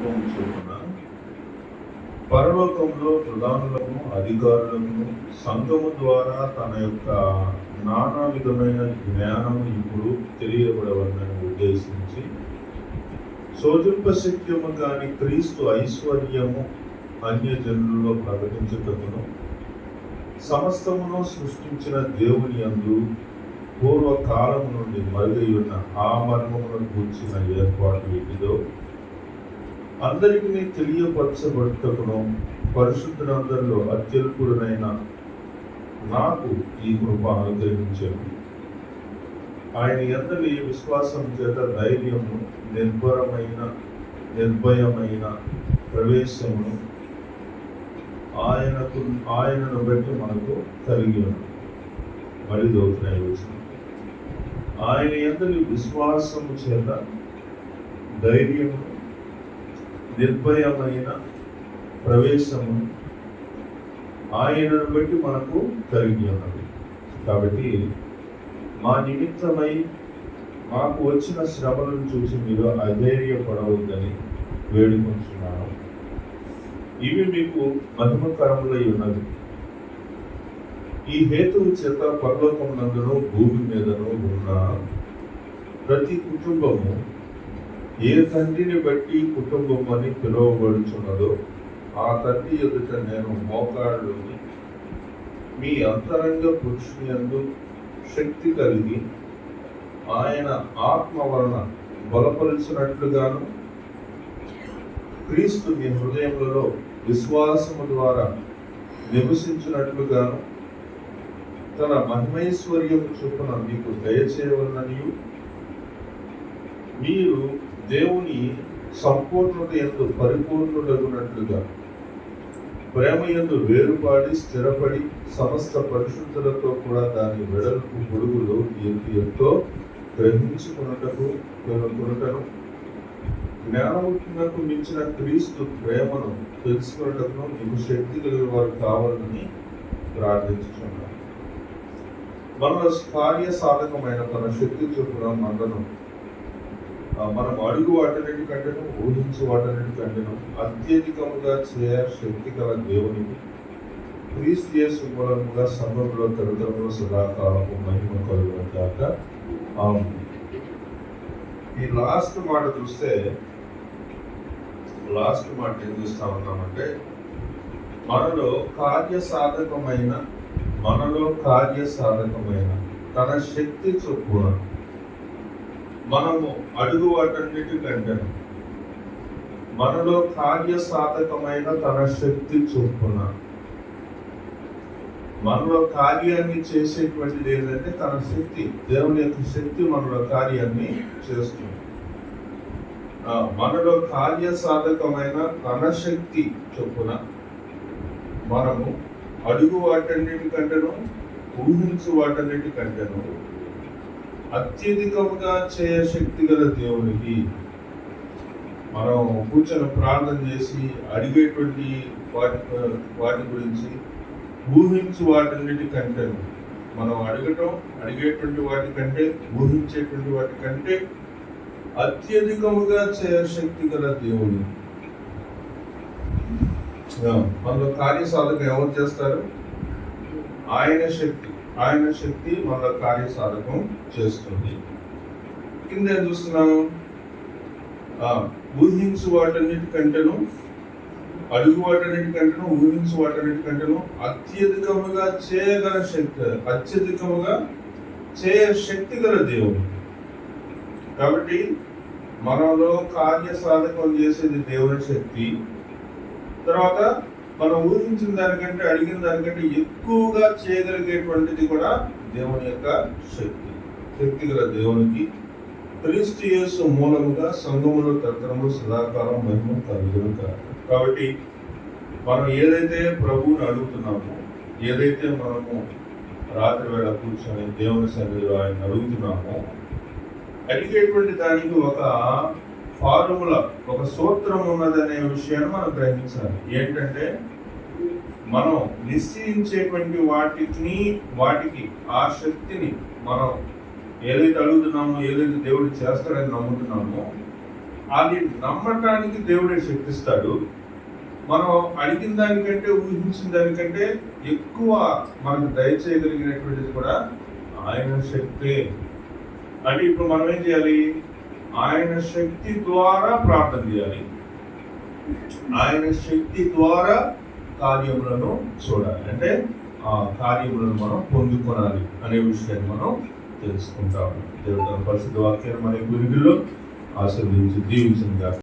సంకల్పం చొప్పున పరలోకంలో ప్రధానులకు అధికారులకు సంఘము ద్వారా తన యొక్క నానా విధమైన జ్ఞానము ఇప్పుడు తెలియబడవలని ఉద్దేశించి శోధింపశక్యము కాని క్రీస్తు ఐశ్వర్యము అన్యజనులలో ప్రకటించటమును సమస్తమును సృష్టించిన దేవుని యందు పూర్వకాలము నుండి మరుగై ఉన్న ఆ మర్మమును కూర్చిన ఏర్పాటు ఏటిదో అందరికీ తెలియపరచబడుటకును పరిశుద్ధులందరిలో అత్యల్పుడనైన నాకు ఈ కృప అనుగ్రహించండి. ఆయన ఎందరి విశ్వాసం చేత ధైర్యము నిర్భరమైన నిర్భయమైన ప్రవేశమును ఆయనకు ఆయనను బట్టి మనకు కలిగి ఉంది మరి దోతున్నాయి ఆయన ఎందరి విశ్వాసము చేత ధైర్యము నిర్భయమైన ప్రవేశము ఆయనను బట్టి మనకు కలిగి ఉన్నది. కాబట్టి మా నిమిత్తమై మాకు వచ్చిన శ్రమలను చూసి మీరు అధైర్యపడవద్దని వేడుకుంటున్నాను ఇవి మీకు మహిమకరములై ఉన్నది ఈ హేతువు చేత పర్లోకమునందును భూమి మీదను ఉన్న ప్రతి కుటుంబము ఏ తండ్రిని బట్టి కుటుంబం అని పిలువబడుచున్నదో ఆ తండ్రి ఎదుట నేను మోకాళ్ళు మీ అంతరంగ పురుషుని అందు శక్తి కలిగి ఆయన ఆత్మ వలన బలపరిచినట్లుగాను క్రీస్తు మీ హృదయములలో విశ్వాసము ద్వారా నివసించినట్లుగాను తన మహిమైశ్వర్యము చొప్పున మీకు దయచేయవలననియు మీరు దేవుని సంపూర్ణత ఎందు పరిపూర్ణుడగునట్లుగా ప్రేమ ఎందు వేరుపాడి స్థిరపడి సమస్త పరిశుద్ధులతో కూడా దాని వెడల్పు పొడుగులో ఎత్తు ఎంతో గ్రహించుకున్నటకు కొనుటను జ్ఞానమునకు మించిన క్రీస్తు ప్రేమను తెలుసుకున్నటకు మీకు శక్తి కలిగిన వారు కావాలని ప్రార్థించుచున్నాను మన కార్య సాధకమైన తన శక్తి చొప్పున మనను మనం అడుగు వాటన్నిటి కంటేను ఊహించు వాటన్నిటి కంటేను అత్యధికముగా చేయ శక్తి గల దేవునికి క్రీస్తు చేసు మూలముగా సమయంలో తరతరంలో సదాకాలము మహిమ కలుగుతాక ఈ లాస్ట్ మాట చూస్తే లాస్ట్ మాట ఏం చూస్తా ఉన్నామంటే మనలో కార్య సాధకమైన మనలో కార్య సాధకమైన తన శక్తి చొప్పున మనము అడుగు వాటన్నిటి కంటే మనలో కార్య సాధకమైన తన శక్తి చొప్పున మనలో కార్యాన్ని చేసేటువంటిది ఏంటంటే తన శక్తి దేవుని యొక్క శక్తి మనలో కార్యాన్ని చేస్తుంది. మనలో కార్య సాధకమైన తన శక్తి చొప్పున మనము అడుగు వాటన్నిటి కంటేను ఊహించు వాటన్నిటి కంటేను అత్యధికముగా చేయ శక్తి గల దేవునికి మనం కూర్చొని ప్రార్థన చేసి అడిగేటువంటి వాటి వాటి గురించి ఊహించి వాటన్నిటి కంటే మనం అడగటం అడిగేటువంటి వాటి కంటే ఊహించేటువంటి వాటి కంటే అత్యధికముగా చేయశక్తి గల దేవుడు మనలో కార్య ఎవరు చేస్తారు? ఆయన శక్తి. ఆయన శక్తి మన కార్య సాధకం చేస్తుంది. కింద ఏం చూస్తున్నాం ఊహించు వాటన్నిటికంటేను అడుగు వాటన్నిటికంటేను ఊహించు వాటన్నిటికంటేను అత్యధికముగా చేయగల శక్తి అత్యధికముగా చేయ శక్తి గల దేవుడు. కాబట్టి మనలో కార్య సాధకం చేసేది దేవుని శక్తి. తర్వాత మనం ఊహించిన దానికంటే అడిగిన దానికంటే ఎక్కువగా చేయగలిగేటువంటిది కూడా దేవుని యొక్క శక్తి. శక్తి గల దేవునికి క్రీస్తు యేసు మూలముగా సంఘములో తరతరము సదాకాలం మహిమ కలుగును కాబట్టి మనం ఏదైతే ప్రభువుని అడుగుతున్నామో ఏదైతే మనము రాత్రి వేళ కూర్చొని దేవుని సన్నిధిలో ఆయన అడుగుతున్నామో అడిగేటువంటి దానికి ఒక ఫార్ములా. ఒక సూత్రం ఉన్నదనే విషయాన్ని మనం గ్రహించాలి. ఏంటంటే మనం నిశ్చయించేటువంటి వాటిని వాటికి ఆ శక్తిని మనం ఏదైతే అడుగుతున్నామో ఏదైతే దేవుడు చేస్తాడని నమ్ముతున్నామో అది నమ్మటానికి దేవుడే శక్తిస్తాడు. మనం అడిగిన దానికంటే ఊహించిన దానికంటే ఎక్కువ మనకు దయచేయగలిగినటువంటిది కూడా ఆయన శక్తే. అంటే ఇప్పుడు మనం ఏం చేయాలి? ఆయన శక్తి ద్వారా ప్రార్థన చేయాలి. ఆయన శక్తి ద్వారా కార్యములను చూడాలి. అంటే ఆ కార్యములను మనం పొందుకొనాలి అనే విషయాన్ని మనం తెలుసుకుంటాము. దేవుడు పరిస్థితి పరిశుద్ధ వాక్యాన్ని మన గురిలో ఆశీర్వదించి దీవించింది